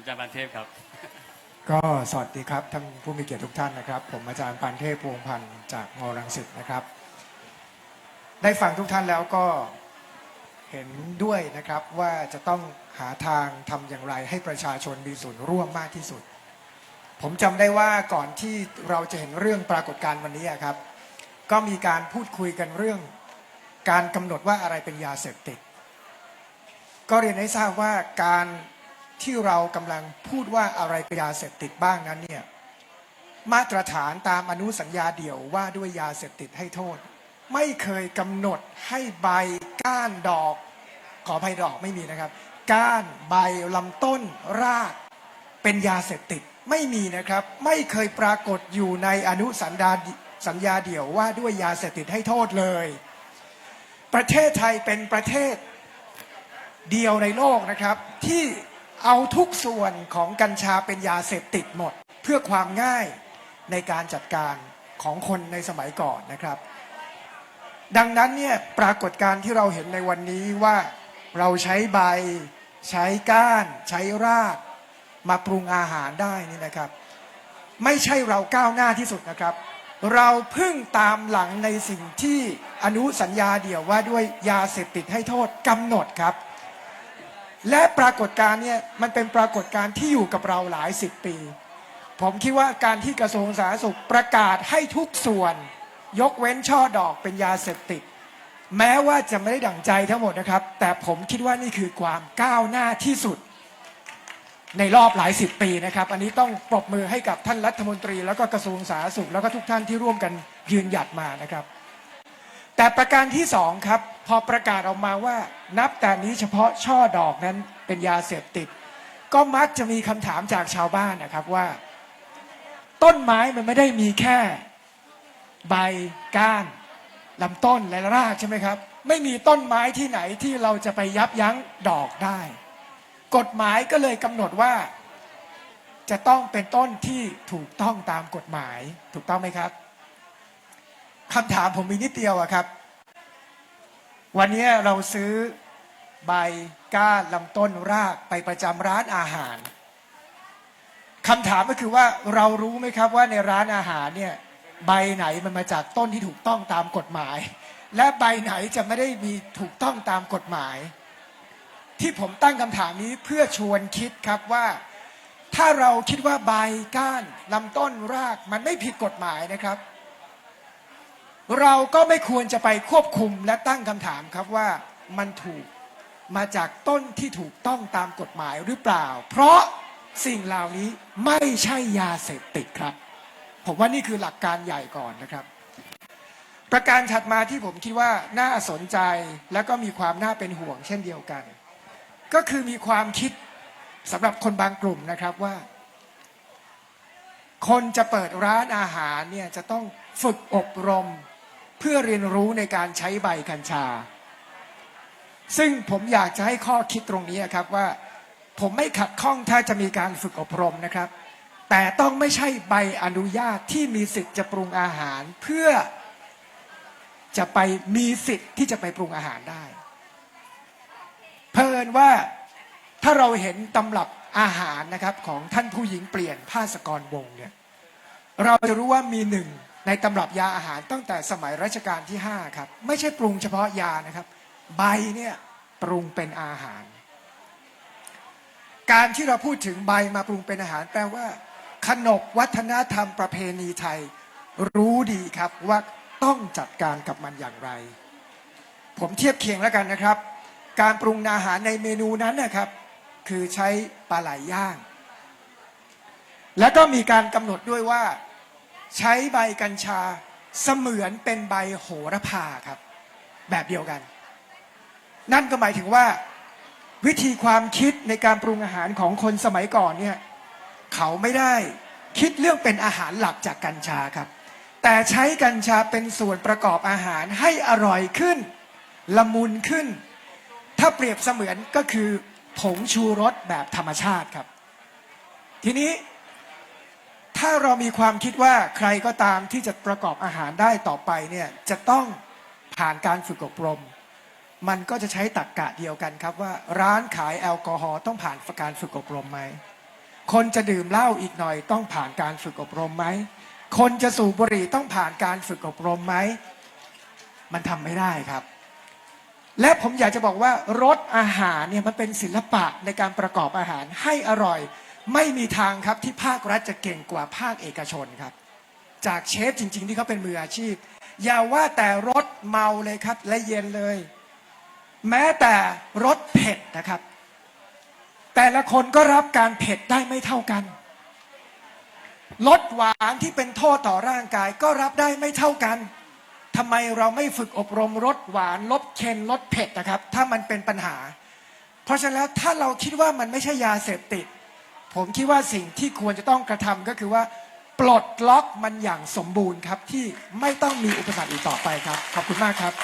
อาจารย์บันเทพครับ ก็สวัสดีครับท่านผู้มีเกียรติทุกท่านนะครับ ผมอาจารย์ปานเทพพวงพันธ์จากมรังสิตนะครับ ได้ฟังทุกท่านแล้วก็เห็นด้วยนะครับว่าจะต้องหาทางทำอย่างไรให้ประชาชนมีส่วนร่วมมากที่สุด ผมจำได้ว่าก่อนที่เราจะเห็นเรื่องปรากฏการณ์วันนี้ครับ ก็มีการพูดคุยกันเรื่อง การกำหนดว่าอะไรเป็นยาเสพติด ก็เรียนให้ทราบว่าการ ที่เรากำลังพูดว่าอะไรเป็นยาเสพติดบ้างนั้นเนี่ยมาตรฐานตามอนุสัญญาเดี่ยวว่าด้วยยาเสพติดให้โทษ ไม่เคยกำหนดให้ใบก้านดอกขออภัยดอกไม่มีนะครับ ก้านใบลำต้นรากเป็นยาเสพติดไม่มีนะครับ ไม่เคยปรากฏอยู่ในอนุสัญญาสัญญาเดี่ยวว่าด้วยยาเสพติดให้โทษเลย ประเทศไทยเป็นประเทศเดียวในโลกนะครับที่ เอาทุกส่วนของกัญชาเป็นยาเสพติดหมด เพื่อความง่ายในการจัดการของคนในสมัยก่อนนะครับ ดังนั้นเนี่ยปรากฏการที่เราเห็นในวันนี้ว่าเราใช้ใบ ใช้ก้าน ใช้ราก มาปรุงอาหารได้นี่นะครับ ไม่ใช่เราก้าวหน้าที่สุดนะครับ เราเพึ่งตามหลังในสิ่งที่อนุสัญญาเดี่ยวว่าด้วยยาเสพติดให้โทษกำหนดครับ และปรากฏการณ์เนี่ยมันเป็นปรากฏการณ์ที่อยู่กับเราหลายสิบปี ผมคิดว่าการที่กระทรวงสาธารณสุขประกาศให้ทุกส่วน ยกเว้นช่อดอกเป็นยาเสพติด แม้ว่าจะไม่ได้ดั่งใจทั้งหมดนะครับ แต่ผมคิดว่านี่คือความก้าวหน้าที่สุด ในรอบหลายสิบปีนะครับ อันนี้ต้องปรบมือให้กับท่านรัฐมนตรี แล้วก็กระทรวงสาธารณสุขแล้วก็ทุกท่านที่ร่วมกันยืนหยัดมานะครับ แต่ประการที่สองครับ พอประกาศออกมาว่า นับแต่นี้เฉพาะช่อดอกนั้นเป็นยาเสพติด ก็มักจะมีคำถามจากชาวบ้านนะครับว่า ต้นไม้มันไม่ได้มีแค่ ใบก้านลำต้นและรากใช่ไหมครับ ไม่มีต้นไม้ที่ไหนที่เราจะไปยับยั้งดอกได้ กฎหมายก็เลยกำหนดว่า จะต้องเป็นต้นที่ถูกต้องตามกฎหมายถูกต้องไหมครับ คำถามผมมีนิดเดียวอะครับ วันนี้เราซื้อใบก้านลำต้นรากไปประจำร้านอาหารคำถามก็คือว่าเรารู้ไหมครับว่าในร้านอาหารเนี่ยใบไหนมันมาจากต้นที่ถูกต้องตามกฎหมาย และใบไหนจะไม่ได้มีถูกต้องตามกฎหมาย ที่ผมตั้งคำถามนี้เพื่อชวนคิดครับว่า ถ้าเราคิดว่าใบก้านลำต้นรากมันไม่ผิดกฎหมายนะครับ เราก็ไม่ควรจะไปควบคุมและตั้งคำถามครับว่ามันถูกมาจากต้นที่ถูกต้องตามกฎหมายหรือเปล่า เพราะสิ่งเหล่านี้ไม่ใช่ยาเสพติดครับ ผมว่านี่คือหลักการใหญ่ก่อนนะครับ ประการถัดมาที่ผมคิดว่าน่าสนใจและก็มีความน่าเป็นห่วงเช่นเดียวกัน ก็คือมีความคิดสำหรับคนบางกลุ่มนะครับว่า คนจะเปิดร้านอาหารเนี่ยจะต้องฝึกอบรม เพื่อเรียนรู้ในการใช้ใบกัญชา ซึ่งผมอยากจะให้ข้อคิดตรงนี้ครับว่า ผมไม่ขัดข้องถ้าจะมีการฝึกอบรมนะครับ แต่ต้องไม่ใช่ใบอนุญาตที่มีสิทธิ์จะปรุงอาหาร เพื่อจะไปมีสิทธิ์ที่จะไปปรุงอาหารได้ เพลินว่าถ้าเราเห็นตำรับอาหารนะครับของท่านผู้หญิงเปลี่ยนภาสกรวงเนี่ยเราจะรู้ว่ามีหนึ่ง ในตำรับยาอาหารตั้งแต่สมัยรัชกาลที่ 5 ครับ ไม่ใช่ปรุงเฉพาะยานะครับ ใบเนี่ยปรุงเป็นอาหาร การที่เราพูดถึงใบมาปรุงเป็นอาหาร แปลว่า ขนบวัฒนธรรมประเพณีไทย รู้ดีครับว่าต้องจัดการกับมันอย่างไร ผมเทียบเคียงแล้วกันนะครับ การปรุงอาหารในเมนูนั้นนะครับ คือใช้ปลาไหลย่าง แล้วก็มีการกำหนดด้วยว่า ใช้ใบกัญชาเสมือนเป็นใบโหระพาครับ แบบเดียวกัน นั่นก็หมายถึงว่า วิธีความคิดในการปรุงอาหารของคนสมัยก่อนเนี่ยเขาไม่ได้คิดเรื่องเป็นอาหารหลักจากกัญชาครับ แต่ใช้กัญชาเป็นส่วนประกอบอาหารให้อร่อยขึ้น ละมุนขึ้น ถ้าเปรียบเสมือนก็คือผงชูรสแบบธรรมชาติครับ ทีนี้ ถ้าเรามีความคิดว่าใครก็ตามที่จะประกอบอาหารได้ต่อไปเนี่ยจะต้องผ่านการฝึกอบรม มันก็จะใช้ตรกกะเดียวกันครับว่า ร้านขายแอลกอฮอล์ต้องผ่านการฝึกอบรมไหมคนจะดื่มเหล้าอีกหน่อยต้องผ่านการฝึกอบรมไหมคนจะสูบบุหรี่ต้องผ่านการฝึกอบรมไหมมันทำไม่ได้ครับ และผมอยากจะบอกว่ารสอาหารเนี่ยมันเป็นศิลปะในการประกอบอาหารให้อร่อย ไม่มีทางครับที่ภาครัฐจะเก่งกว่าภาคเอกชนครับ จากเชฟจริง ๆ ที่เขาเป็นมืออาชีพ อย่าว่าแต่รสเมาเลยครับ และเย็นเลย แม้แต่รสเผ็ดนะครับ แต่ละคนก็รับการเผ็ดได้ไม่เท่ากันรสหวานที่เป็นโทษต่อร่างกายก็รับได้ไม่เท่ากันทำไมเราไม่ฝึกอบรมรสหวานรสเค็มรสเผ็ดนะครับ ถ้ามันเป็นปัญหา เพราะฉะนั้นถ้าเราคิดว่ามันไม่ใช่ยาเสพติด ผมคิดว่าสิ่งที่ควรจะต้องกระทำก็คือว่า ปลดล็อกมันอย่างสมบูรณ์ครับที่ไม่ต้องมีอุปสรรคอีกต่อไปครับ ขอบคุณมากครับ